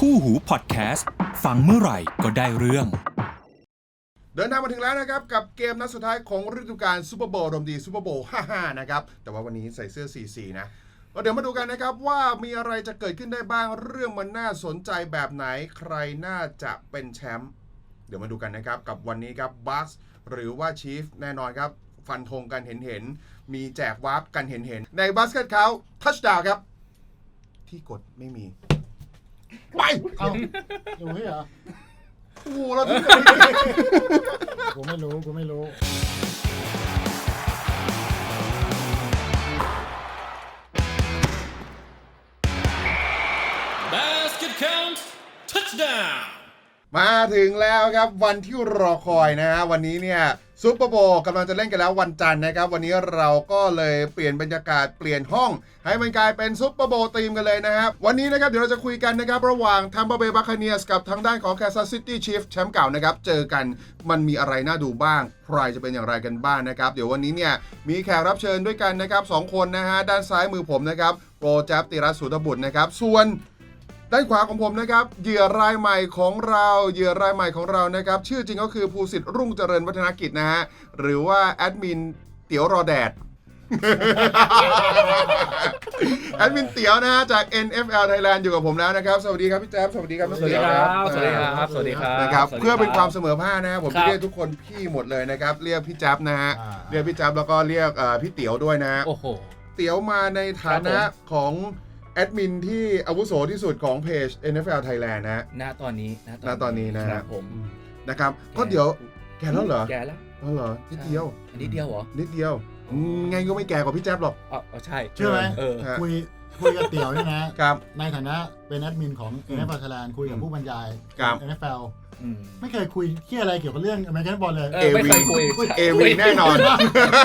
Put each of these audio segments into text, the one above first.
คู่หูพอดแคสต์ฟังเมื่อไหร่ก็ได้เรื่อง เดินทางมาถึงแล้วนะครับ กับเกมนัดสุดท้ายของฤดูกาลซูเปอร์โบว์รมดีซูเปอร์โบว์55 นะครับ แต่ว่าวันนี้ใส่เสื้อ 44 นะเดี๋ยวมาดูกันนะครับว่ามีอะไรจะเกิดขึ้นได้บ้างเรื่องมันน่าสนใจแบบไหนใครน่าจะเป็นแชมป์เดี๋ยวมาดูกันนะครับกับวันนี้ครับบัสหรือว่าชีฟแน่นอนครับ ฟันธงกันเห็นเห็นๆมีแจกวาร์ปกันเห็นเห็นๆในบาสเกตเขาทัชดาวครับ ที่กดไม่มี ไปเอาดูให้เหรอโอ้โหเราถึงกูไม่รู้กูไม่รู้ Basket count touchdown มาถึงแล้วครับวันที่รอคอยนะฮะวันนี้เนี่ย ซูเปอร์โบกำลังจะเล่นกันแล้ววันจันทร์นะครับ วันนี้เราก็เลยเปลี่ยนบรรยากาศเปลี่ยนห้อง ให้มันกลายเป็นซูเปอร์โบทีมกันเลยนะครับ วันนี้นะครับเดี๋ยวเราจะคุยกันนะครับ ระหว่างทัมเบอร์เบย์บัคเนียสกับทางด้านของแคสซัสซิตี้ชีฟแชมป์เก่านะครับ เจอกันมันมีอะไรน่าดูบ้าง ใครจะเป็นอย่างไรกันบ้างนะครับ เดี๋ยววันนี้เนี่ยมีแขกรับเชิญด้วยกันนะครับสองคนนะฮะด้านซ้ายมือผมนะครับโปรแจ๊บติรัสสุธบุตรนะครับส่วน ด้านขวาของผมนะครับเหยื่อรายใหม่ของเราเหยื่อรายใหม่ของเรานะครับ ชื่อจริงก็คือภูสิทธิ์รุ่งเจริญวัฒนกิจนะฮะหรือว่าแอดมินเตี๋ยวรอแดดแอดมินเตี๋ยวนะฮะจาก NFL Thailand อยู่กับผมแล้วนะครับ สวัสดีครับพี่แจ๊บสวัสดีครับพี่สวัสดีเตี๋ยวครับสวัสดีครับ สวัสดีครับนะครับสวัสดีเพื่อเป็นความเสมอภาคนะฮะผมครัจะบเรียกทุกคนพี่หมดเลยนะครับ เรียกพี่แจ๊บนะฮะอ่าเรียกพี่แจ๊บแล้วก็เรียกเอ่อพี่เตี๋ยวด้วยนะฮะโอ้โหเตี๋ยวมาในฐานะครับผมของ แอดมินที่อาวุโสที่สุดของเพจ NFL Thailand นะฮะ ณตอนนี้ณตอนนี้นะคฮะรับผมนะครับ ก็เดี๋ยวแกแล้วเหรอแกแล้วอ๋อเหรอนิดเดียวอันนี้เดียวเหรอนิดเดียวอืมไงก็ไม่แก่กว่าพี่แจ๊บหรอก อ๋ออ๋อใช่เชื่อไหม เออ ฮะ คุยคุยกับเตี๋ยวเนี่ยนะ ครับ ในฐานะเป็นแอดมินของ อืม NFL Thailand คุยกับอืมผู้บรรยาย ครับ NFL อืมไม่เคยคุยเที่ยอะไรเกี่ยวกับเรื่องอเมริกันบอลเลยเออไม่เคยคุย เอวีแน่นอน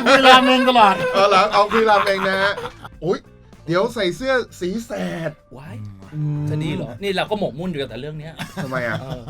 คุยรามเองตลอด เออเหรอเอาคุยรามเองนะฮะโอ้ย เดี๋ยวใส่เสื้อสีแสดว้ายอืมจะดีเหรอ นี่เราก็หมกมุ่นอยู่กับแต่เรื่องเนี้ยทำไมอะ เออ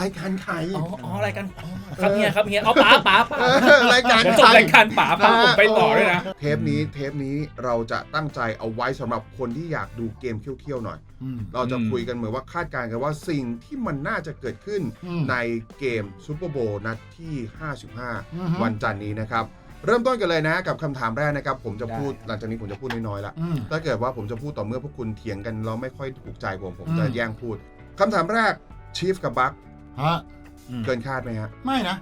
รายการใคร อ๋ออ๋ออะไรกันอ๋อครับเฮียครับเฮียเอาป๋าป๋าป๋าเออรายการเดี๋ยวใคจบรรายการป๋าพาผมไปต่อด้วยนะ เทปนี้เทปนี้เราจะตั้งใจเอาไว้สำหรับคนที่อยากดูเกมเคี่ยวๆหน่อย อืม เราจะอืมคุยกันเหมือนว่าคาดการณ์กันว่าสิ่งที่มันน่าจะเกิดขึ้นอืมในเกมซูเปอร์โบว์นัดที่ อือฮึ 55 วันจันทร์นี้นะครับ เริ่มต้นกันเลยนะกับคำถามแรกนะครับ ผมจะพูดหลังจากนี้ผมจะพูดน้อยๆละอืม ถ้าเกิดว่าผมจะพูดต่อเมื่อพวกคุณเถียงกันเราไม่ค่อยถูกใจผมผมอืมจะแย่งพูดคำถามแรกชีฟกับบัคฮะเกินคาดไหมฮะ ไม่นะ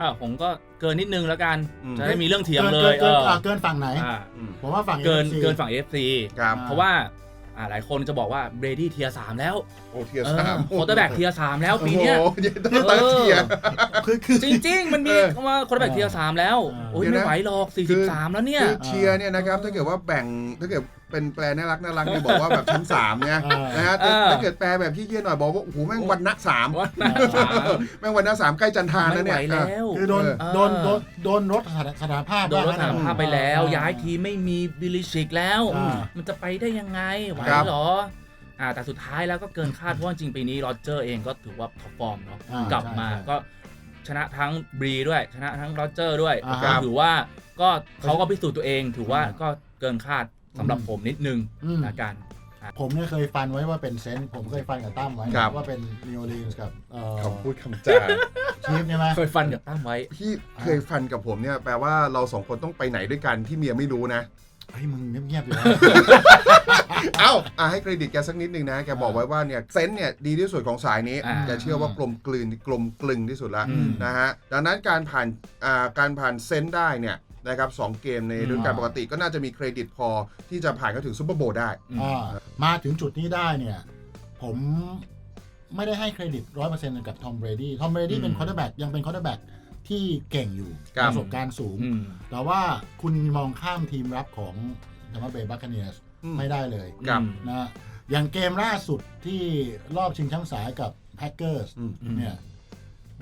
อ่าผมก็เกินนิดนึงแล้วกัน อืม จะได้มีเรื่องเถียงเกินเลเกิยนเอเกินออะเกินฝั่งไหน อ่าอืมผมว่าฝั่ง เกิน AFC เกินฝั่ง FC ครับอ่าเพราะว่า อ่าหลายคนจะบอกว่าเบรดี้เทียสามแล้วโอ้เทียร์เอสามอโคตรแบกเทียสามแล้วปีเนี้ยโอ้โหเดี๋ยวต้องตั้งเทียร์คือคือจริง ๆ มันมีเออว่าโคตรแบกเทียสามแล้วอ่าโอ้ยเดี๋ยวไม่นะไหวหรอกคือ43 แล้วเนี่ยคือเทียร์เนี่ยนะครับถ้าเกิดว่าแบ่งถ้าเกิด เป็นแปลน่ารักน่ารักเนี่ยบอกว่าแบบชั้นสามเนี่ยอ่านนะฮะแต่เออ ถ้าเกิดแปลแบบขี้เกียจหน่อยบอกว่าโอ้โหแม่งวันณะสามว่าน่าสามแม่งวันณะสามใกล้จันทราไม่แล้วไหวเนี่ยแล้วคือโดนเออ โดนโดนโดนรถสถานสถานภาพโดนรถว่สามภาพไปแล้ว ย้ายทีมไม่มีบิลิชิกแล้ว อ่า มันจะไปได้ยังไง ไหวครับ เหรออ่าแต่สุดท้ายแล้วก็เกินคาดเพราะว่าจริงปีนี้โรเจอร์เองก็ถือว่าท็อปฟอร์มเนาะอ่ากลับมาใช่ใช่ ก็ชนะทั้งบรีด้วย ชนะทั้งโรเจอร์ด้วยอ่าก็ถือว่าก็เขาก็พิสูจน์ตัวเองถือว่าอ่าก็เกินคาด สำหรับผมนิดนึงอืมนะกัน ผมเนี่ยเคยฟันไว้ว่าเป็นเซนต์ผมเคยฟันกับตั้มไว้ครับ ว่าเป็นนิโอลีนส์กับเอ่อคำพูดคำจา ชีฟใช่ไหม เคยฟันกับตั้มไว้พี่เคยฟันกับผมเนี่ยแปลว่าเราสองคนต้องไปไหนด้วยกันที่เมียไม่รู้นะ เฮ้ยมึงเงียบๆอยู่นะ เอ้าอะให้เครดิตแกสักนิดนึงนะ แกบอกไว้ว่าเนี่ยเซนส์เนี่ยดีที่สุดของสายนี้อ่า แกเชื่อว่ากลมกลืนกลมกลึงที่สุดแล้วอืม นะฮะดังนั้นการผ่านอ่าการผ่านเซนส์ได้เนี่ย นะครับสองเกมในฤดูกาลปกติก็น่าจะมีเครดิตพอที่จะผ่านเข้าถึงซูเปอร์โบว์ได้อืมอ่ามาถึงจุดนี้ได้เนี่ย ผมไม่ได้ให้เครดิตร้อยเปอร์เซ็นต์กับทอมเบรดี้ทอมเบรดี้อืมเป็นคอร์เตอร์แบ็กยังเป็นคอร์เตอร์แบ็กที่เก่งอยู่ครับ ประสบการณ์สูง อืม แต่ว่าคุณมองข้ามทีมรับของธรรมเบย์บัคเนียสอืม ไม่ได้เลยครับ นะอย่างเกมล่าสุดที่รอบชิงแชมป์สายกับแพ็กเกอร์สอืมอืมเนี่ย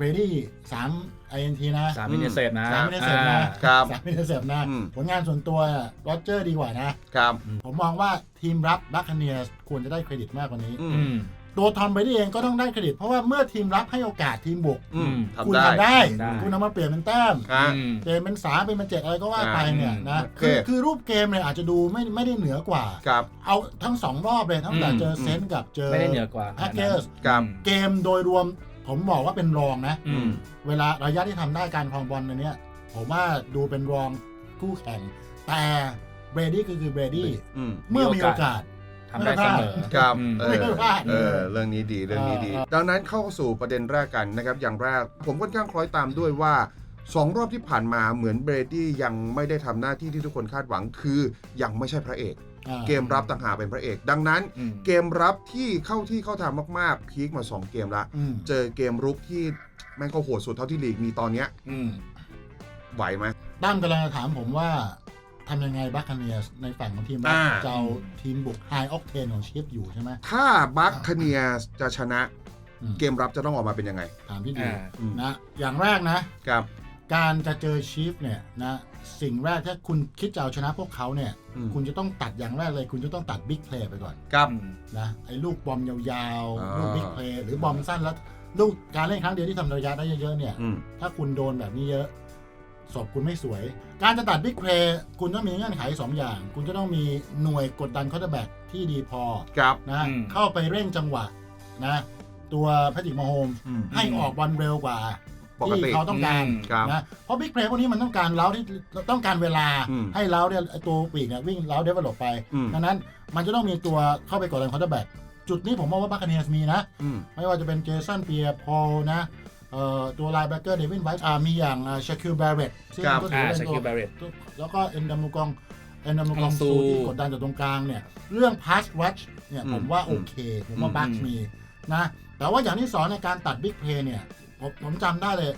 เบรดี้สามไอเอ็นทีนะสามมินิเซฟนะสามมินิเซฟนะครับ สามมินิเซฟนะ อืม ผลงานส่วนตัวโรเจอร์ดีกว่านะ ครับ ผมมองว่าทีมรับบัคเนียสควรจะได้เครดิตมากกว่านี้ อือืม ม ตัวทอมเบรดี้เองก็ต้องได้เครดิต เพราะว่าเมื่อทีมรับให้โอกาสทีมบุก อืมคุณทำได้ทำได้ ได้ คุณเอามาเปลี่ยนเป็นแต้ม ฮะ อืมเปลี่ยนเป็นสามเป็นเป็นเจ็ดอะไรก็ว่าไปเนี่ยนะ โอเค คือคือรูปเกมเนี่ยอาจจะดูไม่ไม่ได้เหนือกว่า ครับ เอาทั้งสองรอบเลยทั้งแต่อืม เจอเซนต์กับเจอไม่ได้เหนือกว่าแฮกเกอร์สครับ เกมโดยรวม ผมบอกว่าเป็นรองนะ อืม เวลาระยะที่ทำได้การครองบอลในเนี้ยผมว่าดูเป็นรองคู่แข่ง แต่เบรดี้ก็คือเบรดี้อืมเมื่อมีโอกาส ทำได้เสมอ ครับอืม เอไม่อได้พลาด เออเรื่องนี้ดีเรื่องนี้ดีเออดังนั้นเข้าสู่ประเด็นแรกกันนะครับ อย่างแรกผมค่อนข้างคล้อยตามด้วยว่าสองรอบที่ผ่านมาเหมือนเบรดี้ยังไม่ได้ทำหน้าที่ที่ทุกคนคาดหวังคือยังไม่ใช่พระเอกอ่า เกมรับต่างหากเป็นพระเอก ดังนั้นอืมเกมรับที่เข้าที่เข้าทางมาก ๆ พีคมา 2 เกมละอืมเจอเกมรุกที่แม่งก็โหดสุดเท่าที่ลีกมีตอนเนี้ยอืมไหวไหมตั้มกำลังจะถามผมว่าทำยังไงบัคคาเนียสในฝั่งของทีมรับอ่าจะเอาทีมบุกไฮออกเทนของชิฟอยู่ใช่ไหมถ้าบัคคเนียจะชนะอืมเกมรับจะต้องออกมาเป็นยังไง ถามพี่ดีอ่าอืมนะ อย่างแรกนะครับ การจะเจอชีฟเนี่ยนะสิ่งแรกถ้าคุณคิดจะเอาชนะพวกเขาเนี่ยอืม คุณจะต้องตัดอย่างแรกเลย คุณจะต้องตัดบิ๊กเพลย์ไปก่อนครับอืมนะไอ้ลูกบอมยาวอ่า ๆ ลูกบิ๊กเพลย์หรือบอมสั้นแล้วลูกการเล่นครั้งเดียวที่ทำระยะได้เยอะๆเนี่ย อืม ถ้าคุณโดนแบบนี้เยอะศพคุณไม่สวย การจะตัดบิ๊กเพลย์คุณต้องมีเงื่อนไขสองอย่าง คุณจะต้องมีหน่วยกดดันคอร์เตอร์แบ็กที่ดีพอครับ นะอืม เข้าไปเร่งจังหวะนะตัวแพทริกมาโฮมส์อืม ให้ออกบอลเร็วกว่า ปกติที่เขาต้องการอืมครับนะเพราะบิ๊กเพลย์พวกนี้มันต้องการเล้าที่ต้องการเวลาอืมให้เล้าเนี่ยไอ้ตัวปีกเนี่ยวิ่งเล้าเดเวลลอปไป อืม ดังนั้นมันจะต้องมีตัวเข้าไปกดดันคอร์เตอร์แบ็กจุดนี้ผมมองว่าบัคคาเนียสมีนะ อืม ไม่ว่าจะเป็นเจสันเปียพอลนะเอ่อตัวไลน์แบ็กเกอร์เดวินไวท์อ่ามีอย่างชาคิวแบร์เรตซึ่งครับ ก็ถืออ่าว่าชาเป็นคิตัววบาเรต แล้วก็เอ็นดัมมูกองเอ็นดัมมูกองซูซูที่กดดันจากตรงกลางเนี่ย เรื่องพาสวัชเนี่ย อืมผมว่าโอเค ผมว่าอืมบัคมีนะ แต่ว่าอย่างที่สองในการตัดบิ๊กเพลย์เนี่ย ผมผมจำได้เลย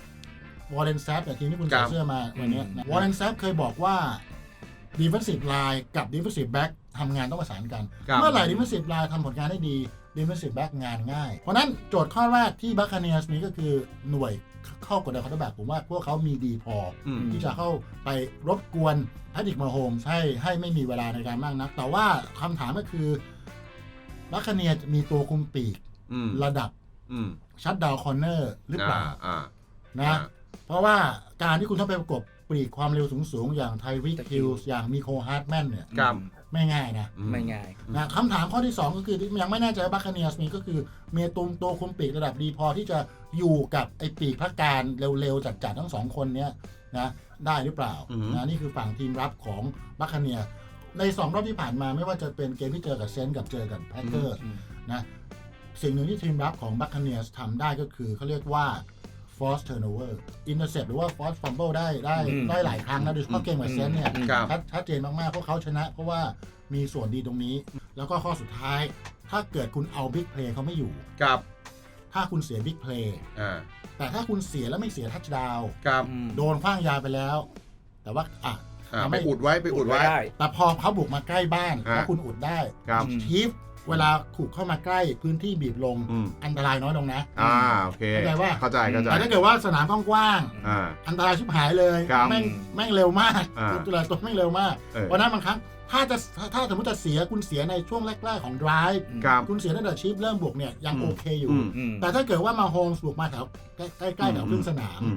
วอร์เรนแซฟเนี่ยทีมที่คุณครัใส่บเสื้อมาวันเนี้อืมวอร์เรนแซฟเคยบอกว่า defensive line กับ defensive back ทำงานต้องประสานกัน ครับ เมื่อไหร่ defensive line ทำผลงานได้ดี defensive back งานง่าย เพราะฉะนั้นโจทย์ข้อแรกที่บัคคาเนียสมีก็คือหน่วยเข้ากดดันคอร์เตอร์แบ็กผมว่าพวกเขามีดีพอ อืม ที่จะเข้าไปรบกวนแพทริกมาโฮมส์ให้ให้ไม่มีเวลาในการมากนัก แต่ว่าคำถามก็คือบัคคาเนียมีตัวคุมปีกอืมระดับ อืม ชัดดาวคอร์เนอร์หรือเปล่าอ่านะ เพราะว่าการที่คุณต้องไปประกบปรีกความเร็วสูง ๆ อย่างไทวิกคิลส์อย่างมีโคฮาร์ดแมนเนี่ยครับไม่ง่ายนะอืไม่ง่ายนะคำถามข้อที่ 2 ก็คือที่ยังไม่แน่ใจว่าบัคคาเนียสมีก็คือเมีตุมตัวคุมปีกระดับดีพอที่จะอยู่กับไอ้ปีกพักการเร็ว ๆ จัด ๆ ทั้งสองคนเนี้ยนะได้หรือเปล่าอือฮึนะนี่คือฝั่งทีมรับของบัคคาเนียในสองรอบที่ผ่านมาไม่ว่าจะเป็นเกมที่เจอกับเซนต์กับเจอกับแพคเกอร์อืมนะ สิ่งหนึ่งที่ทีมรับของบัคคาเนียทำได้ก็คือเขาเรียกว่า force turnover intercept หรือว่า force fumble ได้ได้อืมได้หลายครั้งนะโดยเฉพาะเกมกับเซนต์เนี่ยอืมครับชัดชัดเจนมากๆ เพราะเขาชนะ เพราะว่ามีส่วนดีตรงนี้ แล้วก็ข้อสุดท้าย ถ้าเกิดคุณเอาบิ๊กเพลย์เขาไม่อยู่ครับ ถ้าคุณเสียบิ๊กเพลย์อ่าแต่ถ้าคุณเสียแล้วไม่เสียทัชดาวน์ครับอืมโดนคว้างยาไปแล้ว แต่ว่าอะอ่าทำไปให้อุดไว้ไปอุดไว้ได้แต่พอเขาบุกมาใกล้บ้านฮะแล้วคุณอุดได้ครับอืมชีฟ เวลาขู่เข้ามาใกล้พื้นที่บีบลงอืม อันตรายน้อยลงนะอ่าโอเคเข้าใจว่าเข้าใจเข้าใจแต่ถ้าเกิดว่าสนามกว้างอ่าๆอันตรายชิบหายเลยครับแม่งแม่งเร็วมากอ่า ตัวตัวแม่งเร็วมากเออเพราะฉะนั้นบางครั้งถ้าจะถ้าสมมติจะเสียคุณเสียในช่วงแรกๆของ drive ครับ คุณเสียตั้งแต่ชีฟเริ่มบุกเนี่ยยังอืม โอเคอยู่ อืม อืม แต่ถ้าเกิดว่ามาโฮมส์บุกมาแถวใกล้ๆใกล้ๆแถวครึ่งสนาม อืม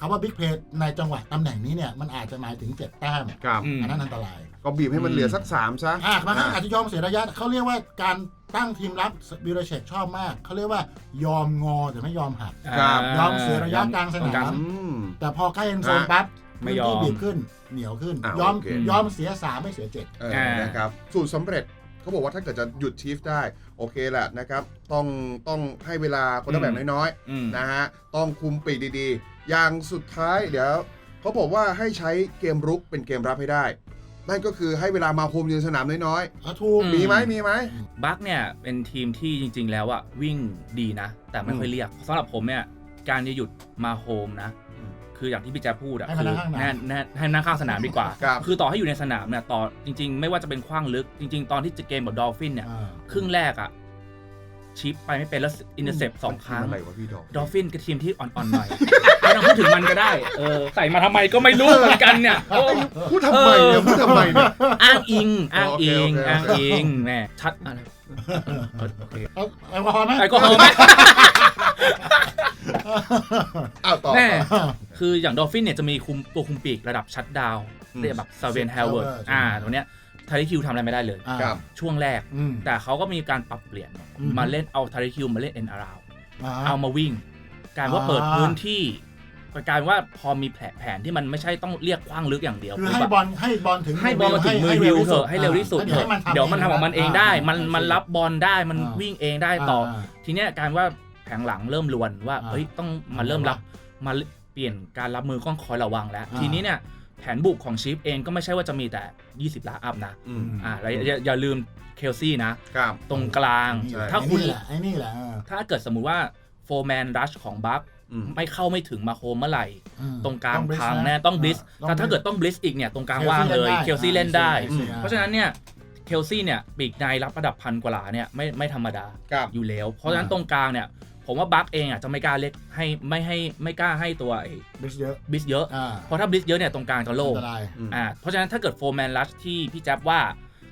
คำว่าบิ๊กเพลย์ในจังหวะตำแหน่งนี้เนี่ยมันอาจจะหมายถึงเจ็ดแต้มครับอืมอันนั้นอันตรายก็บีบให้มันเหลือสักสามซะอะบางครั้งอาจจะยอมเสียระยะเขาเรียกว่าการตั้งทีมรับบิลเชกชอบมาก เขาเรียกว่ายอมงอแต่ไม่ยอมหักครับยอมเสียระยะกลางสนามอืมแต่พอใกล้เอ็นโซนปั๊บไม่ยอมพื้นที่บีบขึ้นเหนียวขึ้นอะยอมโอเคยอมเสียสามไม่เสียเจ็ดเออนะครับ สูตรสำเร็จ เขาบอกว่าถ้าเกิดจะหยุดชีฟได้ โอเคแหละนะครับ ต้องต้องให้เวลาคนละแบบน้อยอืม ๆนะฮะต้องคุมปีกดีๆ อย่างสุดท้ายเดี๋ยวเขาบอกว่าให้ใช้เกมรุกเป็นเกมรับให้ได้ นั่นก็คือให้เวลามาโฮมยืนสนามน้อยอะถูก อืๆมีไหมมีไหม บัคเนี่ยเป็นทีมที่จริง ๆ แล้วอะวิ่งดีนะ แต่ไม่ค่อยเรียกสำหรับผมเนี่ยการจะหยุดมาโฮมนะอืม คืออย่างที่พี่แจ๊คพูดอะให้คืมานั่องข้างหน้าแน่แน่ให้นั่งข้างสนามดีกว่า ครับ คือต่อให้อยู่ในสนามเนี่ยต่อจริง ๆ ไม่ว่าจะเป็นคว้างลึก จริง ๆ ตอนที่จะเกมกับดอลฟินเนี่ย อ่า ครึ่งแรกอะ ชิปไปไม่เป็นแล้วอินเตอร์เซปสองครั้ง อะไรวะพี่ดอกดอฟฟินกับทีมที่อ่อนๆหน่อยไม่ต้องพูดถึงมันก็ได้ เออใส่มาทำไมก็ไม่รู้เหมือนกันเนี่ยโอ้พูดทำไมเนี่ยพูดทำไมเนี่ย อ้างอิง อ้างอิง โอเคโอเค อ้างอิงแม่ชัดอะไรโอเคเอาแอลกอฮอล์ไหมแอลกอฮอล์ไหมอ้าวต่อแม่คืออย่างดอฟฟินเนี่ยจะมีคุมตัวคุมปีกระดับชัดดาวน์อืมเรียกแบบซาเวนเฮลเวิร์ด Howard อ่าตัวเนี้ย ทาริคิวทำอะไรไม่ได้เลย อ่า ครับ ช่วงแรก อืม แต่เขาก็มีการปรับเปลี่ยนอืม มาเล่นเอาทาริคิวมาเล่นเอ็นอาราวอ่าเอามาวิ่งกลารว่าอ่าเปิดพื้นที่กลารว่าพอมีแผนแผนที่มันไม่ใช่ต้องเรียกคว้างลึกอย่างเดียวคือปุ๊ให้บอะบอลให้บอลถึงให้บอลมาถึงมือฮิวเถอะให้เร็วที่สุดอ่าเถอะให้ทำเดี๋ยวมันทำของมันเองได้ มันอ่ามันรับบอลได้มันอ่าวิ่งเองได้ต่ออา ทีเนี้ยการว่าแผงหลังเริ่มลวนว่าอ่าเฮ้ยต้องมาเริ่มรับมาเปลี่ยนการรับมือต้องคอยระวังแล้ว อ่า ทีนี้เนี่ย แผนบุกของชิฟเองก็ไม่ใช่ว่าจะมีแต่ 20ล้านอัพนะอืมอ่าแล้วอย่าอย่าลืมเคลซี่นะครับตรงกลางนี่แหละถ้าไอ้คุณนี่แหละไอ้นี่แหละเออถ้าเกิดสมมุติว่าโฟร์แมนรัชของบัคอืมไม่เข้าไม่ถึงมาโคมเมื่อไหร่อืมตรงกลางต้อง bliss พังนะแน่ต้องบลิสอ่าแต่ถ้า bliss เกิดต้องบลิสอีกเนี่ย ตรงกลาง Chelsea ว่างเลยเล่นได้เคลซี่เล่นได้อ่าเพราะฉะนั้นเนี่ยเคลซี่เนี่ยปีกในรับระดับพันกว่าหลาเนี่ยไม่ไม่ธรรมดาครับอยู่แล้ว เพราะฉะนั้นอ่าตรงกลางเนี่ย ผมว่าบัคเองอะจะไม่กล้าเล็กให้ไม่ให้ไม่กล้าให้ตัวไอ้บิสเยอะบลิสเยอะ อ่าเพราะถ้าบลิสเยอะเนี่ยตรงกลางจะโล่อังนตรายอืมอ่าเพราะฉะนั้นถ้าเกิดโฟร์แมนรัชที่พี่แจ๊บว่า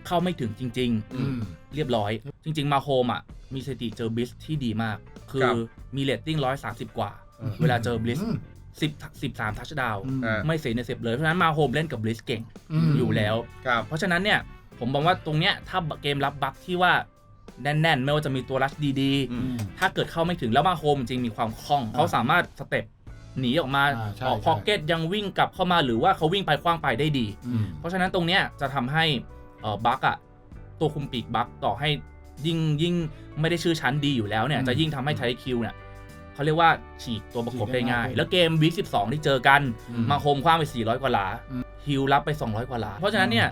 เข้าไม่ถึงจริงอือืมมๆเรียบร้อย จริง ๆ มาโฮมอะ มีสถิติเจอบลิสที่ดีมาก คืครัอบมีเรตติ้งร้อยสามสิบกว่า อืม เวลาเจอบลิสมสิบสิบสามทัชดาวอืมอ่า ไม่เสียในเซฟเลย เพราะฉะนั้นมาโฮมเล่นกับบลิสเก่งมอยู่แล้ว ครับ เพราะฉะนั้นเนี่ย ผมบอกว่าตรงเนี้ยถ้าเกมรับบัคที่ว่า แน่นๆ ไม่ว่าจะมีตัวรัชดีอือืมๆถ้าเกิดเข้าไม่ถึงแล้วมาโฮมจริงมีความคล่อง เขาสามารถสเต็ปหนีออกมาอ่าใช่ออกใช่ พ็อกเก็ตยังวิ่งกลับเข้ามาหรือว่าเขาวิ่งไปคว้างไปได้ดี อืม เพราะฉะนั้นตรงเนี้ยจะทำให้เอ่อบัคอะตัวคุมปีกบัคต่อให้ยิ่งยิ่งไม่ได้ชื่อชั้นดีอยู่แล้วเนี่ย อืมจะยิ่งทำให้ไทคิวเนี่ยเขาเรียกว่าฉีกตัวประกบฉีกได้ได้ง่ายง่ายแล้วเกมวีค12ที่เจอกัน อืม มาโฮมคว้างไป 400 กว่าหลาอืมฮิลรับไป 200 กว่าหลา เพราะฉะนั้นเนี่ย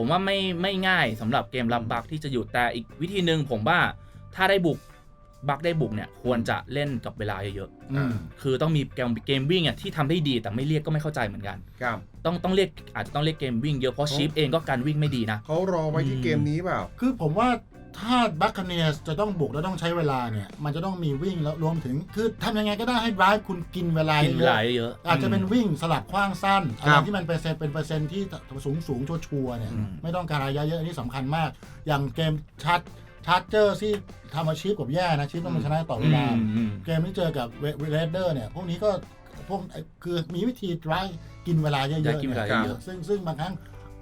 ผมว่าไม่ไม่ง่ายสำหรับเกมรับอืมบัคที่จะหยุดแต่อีกวิธีหนึ่งผมว่าถ้าได้บุกบัคได้บุกเนี่ยควรจะเล่นกับเวลาเยอะอืมๆคือต้องมีเกมเกมวิ่งอะที่ทำได้ดีแต่ไม่เรียกก็ไม่เข้าใจเหมือนกันครับต้องต้องเรียกอาจจะต้องเรียกเกมวิ่งเยอะเพราะชีฟเองก็การวิ่งไม่ดีนะเขารอไว้ที่อืมเกมนี้เปล่า คือผมว่า ถ้าบัคคเนียสจะต้องบุกแล้วต้องใช้เวลาเนี่ย มันจะต้องมีวิ่งแล้วรวมถึง คือทำยังไงก็ได้ให้ drive คุณกินเวลากินเวเยลาอะเยอะ อาจจะเป็นวิ่งสลับคว้างสั้นอะคไรรับที่มันเปอร์เซ็นต์เป็นเปอร์เซ็นต์ที่สูงสูงชัวร์ๆเนี่ยอืมไม่ต้องการระยะเยอะอันนี้สำคัญมาก อย่างเกมชัดชาร์เจอร์ที่ทำอาชีพกับแย่นะชีพต้องมาชนะต่อเวลาอืมอืมเกมที่เจอกับเรดเดอร์เนี่ย พวกนี้ก็พวกคือมีวิธี drive กินเวลาเยอะๆอยากกินเวลานี่ยเยอะซึ่งซึ่งบางครั้ง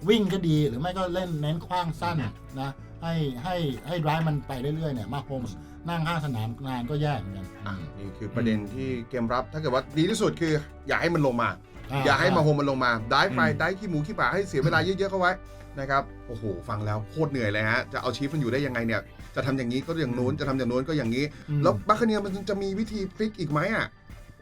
วิ่งก็ดีหรือไม่ก็เล่นเน้นคว้างสั้นนะ ให้ให้ให้ drive มันไปเรื่อยๆเนี่ยมาโฮมส์นั่งข้างสนามนานก็แย่เหมือนกันอะนี่คือประเด็นที่เกมรับถ้าเกิดว่าดีที่สุดคือ อย่าให้มันลงมา อย่าให้มาโฮมมันลงมาได้ไฟอืมได้ขี้หมูขี้ป่าให้เสียเวลาเยอะๆเข้าไว้นะครับโอ้โหฟังแล้วโคตรเหนื่อยเลยฮะจะเอาชีฟมันอยู่ได้ยังไงเนี่ยจะทำอย่างนี้ก็อย่างนู้นจะทำอย่างนู้นก็อย่างนี้อืมแล้วบัคเนียมันจะมีวิธีพลิกอีกไหมอะ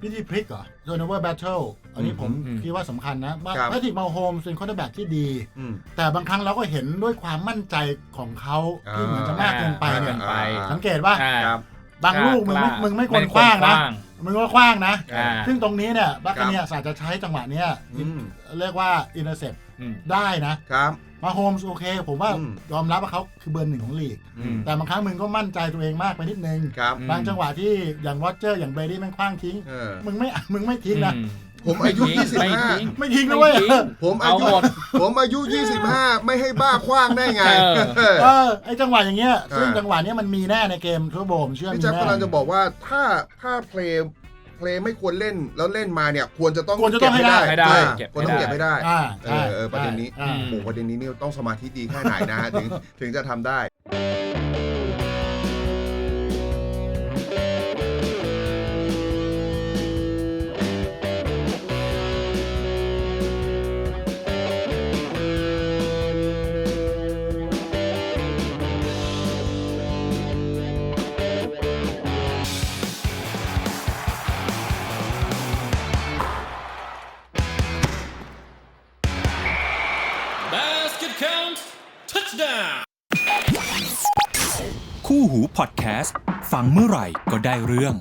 วิธีพลิกเหรอ turnover battle อันนี้ผมอืมคิดว่าสำคัญนะครับ แพทริกมาโฮมเป็นคอร์เตอร์แบ็กที่ดี อืม แต่บางครั้งเราก็เห็นด้วยความมั่นใจของเขาที่อ่าเหมือนจะมากเกินไปเนี่ยอ่า สังเกตว่า อ่าครับ บางลูกมึงไม่ล้ามึงไม่ควรคว้างนะ มึงก็คว้างนะ อ่า ซึ่งตรงนี้เนี่ยบัคเนียอาจจะใช้จังหวะเนี้ยอืม เรียกว่า intercept อื ม ได้นะครับ มาโฮมส์โอเค ผมว่าอืม ยอมรับว่าเขาคือเบอร์หนึ่งของลีก อืม แต่บางครั้งมึงก็มั่นใจตัวเองมากไปนิดนึง ครับอืมบางจังหวะที่อย่างวอเจอร์อย่างเบรดี้แม่งคว้างทิ้ง เออ มึงไม่ มึงไม่ทิ้งนะอืมผมอายุไม่ทิ้ง 25 ไม่ทิ้งนะเว้ยไม่ทิ้ง ผมอายุเอาหมด ผมอายุ 25 ไม่ให้บ้าคว้างได้ไงเออ เออเออไอจังหวะอย่างเงี้ยอ่าซึ่งจังหวะเนี้ยมันมีแน่ในเกมทัวร์โบผมเชื่อพี่มีแจ๊คแน่กำลังจะบอกว่าถ้าถ้าเพลย์ เพลย์ไม่ควรเล่นแล้วเล่นมาเนี่ย ควรจะต้องควรจะต้องให้ได้ ให้ได้อ่าเก็บควรต้องเก็บให้ได้อ่าเอใช่อเออประเด็นนี้อ่าโอ้โหประเด็นนี้นี่ต้องสมาธิดีแค่ไหนนะฮะถึงถึงจะทำได้ พอดแคสต์ฟังเมื่อไหร่ก็ได้เรื่อง